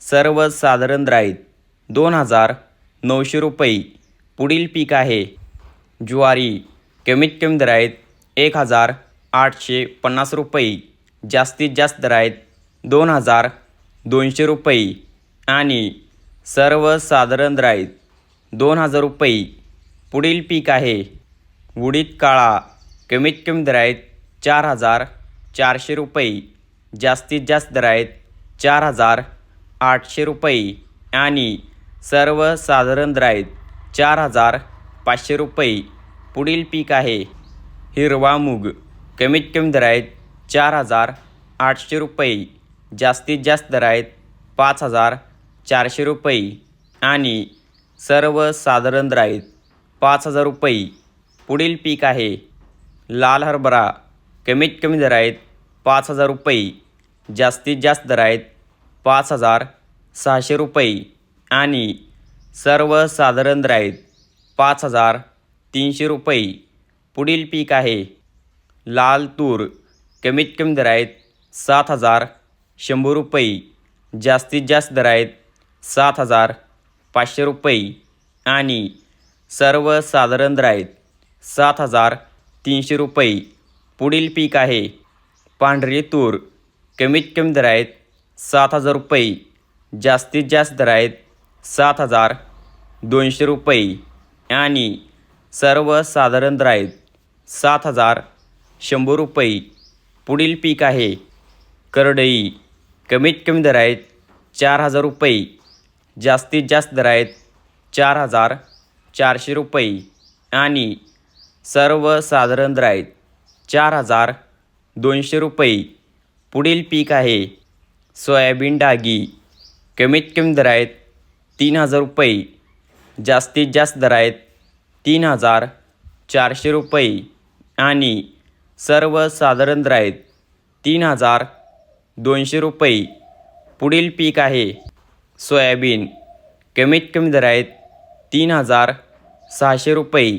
सर्वसाधारण दर दोन हजार नऊशे रुपये. पुढील पीक आहे. ज्वारी कमीत कमी दर आहेत एक हजार आठशे पन्नास रुपये. जास्तीत जास्त दर आहेत दोन हजार दोनशे रुपये. आणि सर्वसाधारण दर दोन हजार रुपये. पुढील पीक आहे. उडीद काळा कमीत कमी दर आहेत चार हजार चारशे रुपये. जास्तीत जास्त दर आहेत चार हजार आठशे रुपये आणि सर्वसाधारण दर आहेत चार हजार पाचशे रुपये. पुढील पीक आहे हिरवा मूग. कमीत कमी दर आहेत चार हजार आठशे रुपये. जास्तीत जास्त दर आहेत पाच हजार चारशे रुपये. आणि सर्वसाधारण दर आहेत पाच हजार रुपये. पुढील पीक आहे लाल हरभरा. कमीत कमी दर आहेत पाच हजार रुपये. जास्तीत जास्त दर आहेत पाच हजार सहाशे रुपये आणि सर्वसाधारण दर आहेत पाच हजार तीनशे रुपये. पुढील पीक आहे लाल तूर. कमीत कमी दर आहेत सात हजार शंभर रुपये. जास्तीत जास्त दर आहेत सात हजार पाचशे रुपये. आणि सर्वसाधारण दर आहेत सात हजार तीनशे रुपये. पुढील पीक आहे पांढरी तूर. कमीत कमी दर आहेत सात हजार रुपये. जास्तीत जास्त दर आहेत सात हजार दोनशे रुपये. आणि सर्वसाधारण दर आहेत सात हजार शंभर रुपये. पुढील पीक आहे. करडई. कमीत कमी दर आहेत चार हजार रुपये. जास्तीत जास्त दर आहेत चार हजार चारशे रुपये. आणि सर्वसाधारण दर आहेत चार हजार दोनशे रुपये. पुढील पीक आहे. सोयाबीन डागी कमीत कमी दर आहेत तीन हजार रुपये जास्तीत जास्त दर आहेत तीन हजार चारशे रुपये आणि सर्वसाधारण दर आहेत तीन हजार दोनशे रुपये. पुढील पीक आहे सोयाबीन. कमीत कमी दर आहेत तीन हजार सहाशे रुपये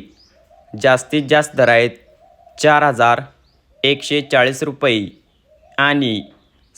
जास्तीत जास्त दर आहेत चार हजार एकशे चाळीस रुपये आणि